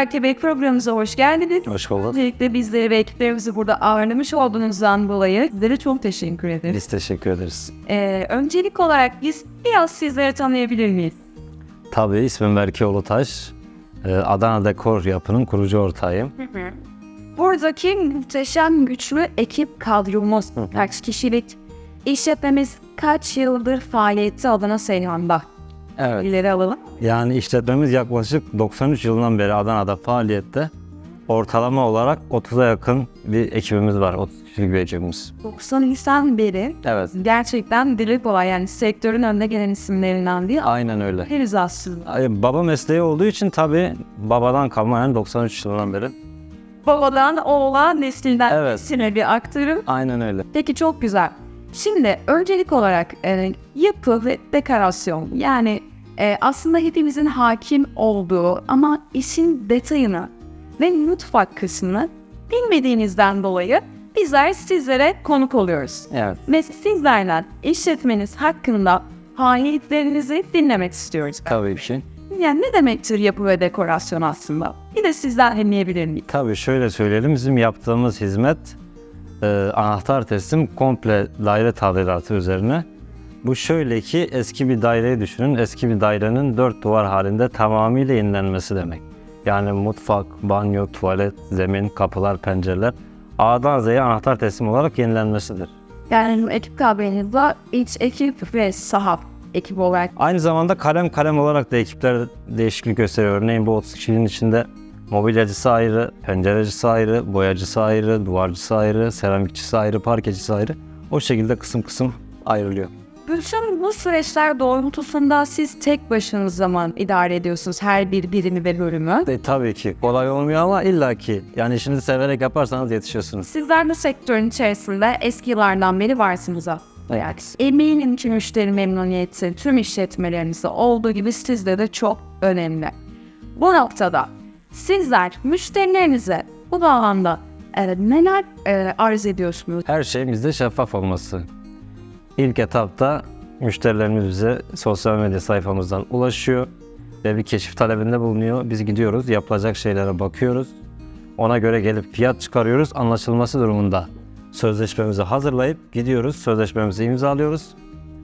Berke Bey programımıza hoş geldiniz. Hoş bulduk. Öncelikle bizleri ve ekiplerimizi burada ağırlamış olduğunuzdan dolayı sizlere çok teşekkür ederiz. Biz teşekkür ederiz. Ee, öncelik olarak biz biraz sizleri tanıyabilir miyiz? Tabii ismim Berke Ulutaş. Ee, Adana Dekor Yapı'nın kurucu ortağıyım. Buradaki muhteşem güçlü ekip kadromuz kaç kişilik işletmemiz kaç yıldır faaliyette Adana Seyhan'da Evet. ileri alalım. Yani işletmemiz yaklaşık 93 yılından beri Adana'da faaliyette. Ortalama olarak 30'a yakın bir ekibimiz var. 30 kişilik bir ekibimiz. 90'dan beri Evet. gerçekten dili kolay yani sektörün önde gelen isimlerinden değil. Aynen öyle. Heriz aslında. Ay, Baba mesleği olduğu için tabii babadan kalma yani 93 yılından beri. Babadan oğula nesilden Evet. nesile bir aktarım. Aynen öyle. Peki çok güzel. Şimdi öncelik olarak e, yapı ve dekorasyon yani e, aslında hepimizin hakim olduğu ama işin detayını ve mutfak kısmını bilmediğinizden dolayı bizler sizlere konuk oluyoruz. Evet. Ve sizlerden işletmeniz hakkında faaliyetlerinizi dinlemek istiyoruz. Tabii ki. Yani ne demektir yapı ve dekorasyon aslında? Bir de sizden dinleyebilir miyiz? Tabii şöyle söyleyelim. Bizim yaptığımız hizmet e, anahtar teslim komple daire tadilatı üzerine. Bu şöyle ki eski bir daireyi düşünün. Eski bir dairenin dört duvar halinde tamamıyla yenilenmesi demek. Yani mutfak, banyo, tuvalet, zemin, kapılar, pencereler A'dan Z'ye anahtar teslim olarak yenilenmesidir. Yani ekip tabiriniz iç ekip ve saha ekip olarak Aynı zamanda kalem kalem olarak da ekipler değişiklik gösteriyor. Örneğin bu 30 kişinin içinde mobilyacısı ayrı, pencerecisi ayrı, boyacısı ayrı, duvarcısı ayrı, seramikçisi ayrı, parkecisi ayrı. O şekilde kısım kısım ayrılıyor. Bütün bu süreçler doğrultusunda siz tek başınıza mı idare ediyorsunuz her bir birimi ve bölümü? E, tabii ki kolay olmuyor ama illaki yani işinizi severek yaparsanız yetişiyorsunuz. Sizler de sektörün içerisinde eski yıllardan beri varsınız aslında. Yani eminim ki müşteri memnuniyeti tüm işletmelerinizde olduğu gibi sizde de çok önemli. Bu noktada sizler müşterilerinize bu bağlamda e, neler e, arz ediyorsunuz? Her şeyimizde şeffaf olması. İlk etapta müşterilerimiz bize sosyal medya sayfamızdan ulaşıyor ve bir keşif talebinde bulunuyor. Biz gidiyoruz, yapılacak şeylere bakıyoruz. Ona göre gelip fiyat çıkarıyoruz. Anlaşılması durumunda sözleşmemizi hazırlayıp gidiyoruz. Sözleşmemizi imzalıyoruz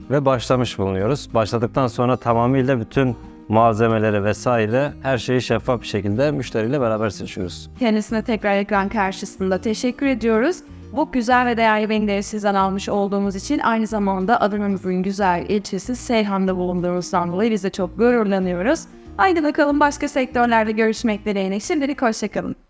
ve başlamış bulunuyoruz. Başladıktan sonra tamamıyla bütün malzemeleri vesaire her şeyi şeffaf bir şekilde müşteriyle beraber seçiyoruz. Kendisine tekrar ekran karşısında teşekkür ediyoruz. Bu güzel ve değerli beni sizden almış olduğumuz için aynı zamanda Adana'mızın güzel ilçesi Seyhan'da bulunduğumuzdan dolayı biz de çok gururlanıyoruz. Haydi bakalım başka sektörlerde görüşmek dileğiyle. Şimdilik hoşçakalın.